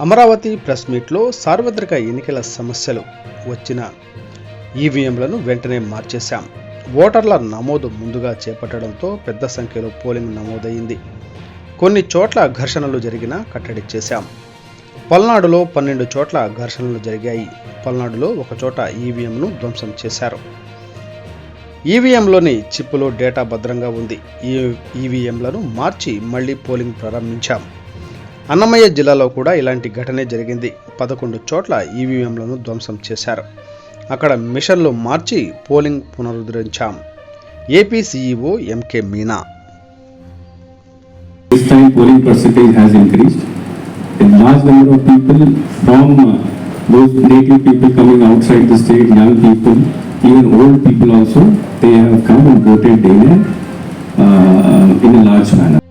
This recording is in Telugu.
అమరావతి ప్రెస్ మీట్లో సార్వత్రిక ఎన్నికల సమస్యలు వచ్చిన ఈవీఎంలను వెంటనే మార్చేశాం. ఓటర్ల నమోదు ముందుగా చేపట్టడంతో పెద్ద సంఖ్యలో పోలింగ్ నమోదైంది. కొన్ని చోట్ల ఘర్షణలు జరిగినా కట్టడి చేశాం. పల్నాడులో పన్నెండు చోట్ల ఘర్షణలు జరిగాయి. పల్నాడులో ఒక చోట ఈవీఎంను ధ్వంసం చేశారు. ఈవీఎంలోని చిప్పులో డేటా భద్రంగా ఉంది. ఈ ఈవీఎంలను మార్చి మళ్ళీ పోలింగ్ ప్రారంభించాం. అన్నమయ్య జిల్లాలో కూడా ఇలాంటి ఘటనే జరిగింది. పదకొండు చోట్ల ఈవీఎంలను ధ్వంసం చేశారు. అక్కడ మిషన్లు మార్చి polling పునరుద్ధరించాం. AP CEO M K. Even old people also, they have come and voted in a.